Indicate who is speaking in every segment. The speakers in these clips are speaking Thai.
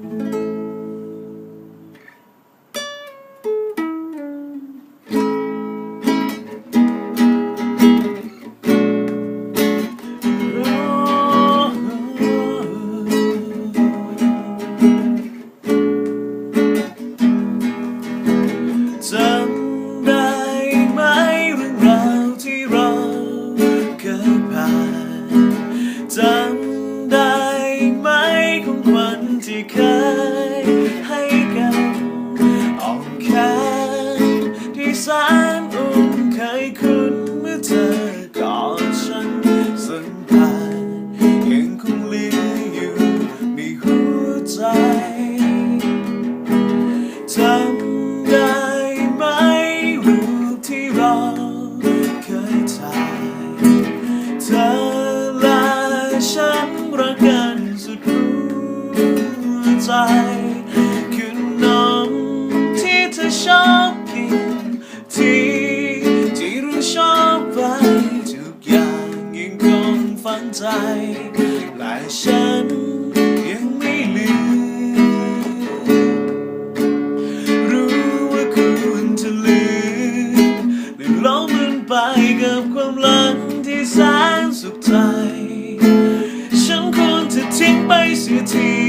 Speaker 1: thank you กันสุดรู้ใจคือน้ำที่เธอชอบกินที่ที่รู้ชอบไปทุกอย่างยังคงฝังใจและฉันยังไม่ลืมรู้ว่าคุณจะลืมหรือล้มมันไปกับความหลังที่แสน eternity.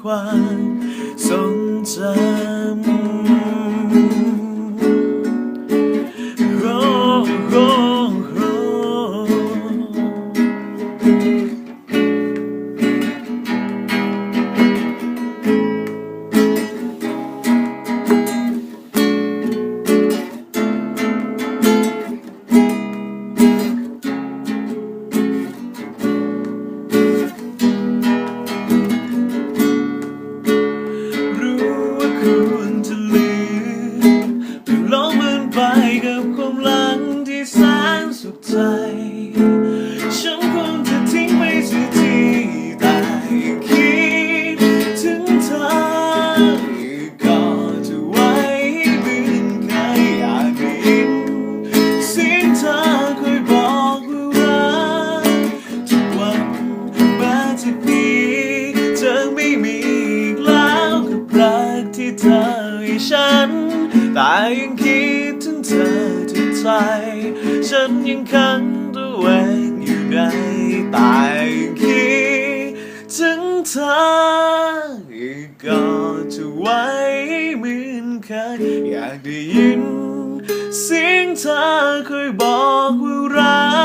Speaker 1: ความทรงจำ แต่ยังคิดถึงเธอทุกใจฉันยังคันตัวเองอยู่ในแต่ยังคิดถึงเธออีกก็จะไวเหมือนเคยอยากได้ยิน เสียงเธอเคยบอกว่ารัก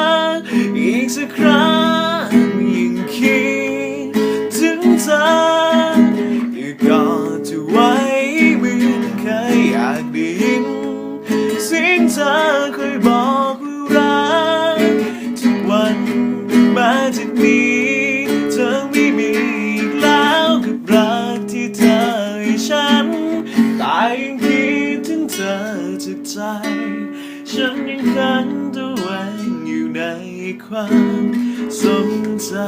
Speaker 1: ฉันยังคันตัวเองอยู่ในความทรงจำ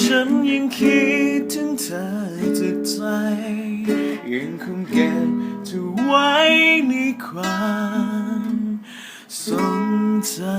Speaker 1: ฉันยังคิดถึงเธอจากใจยังคงเก็บเธอไว้ในความทรงจำ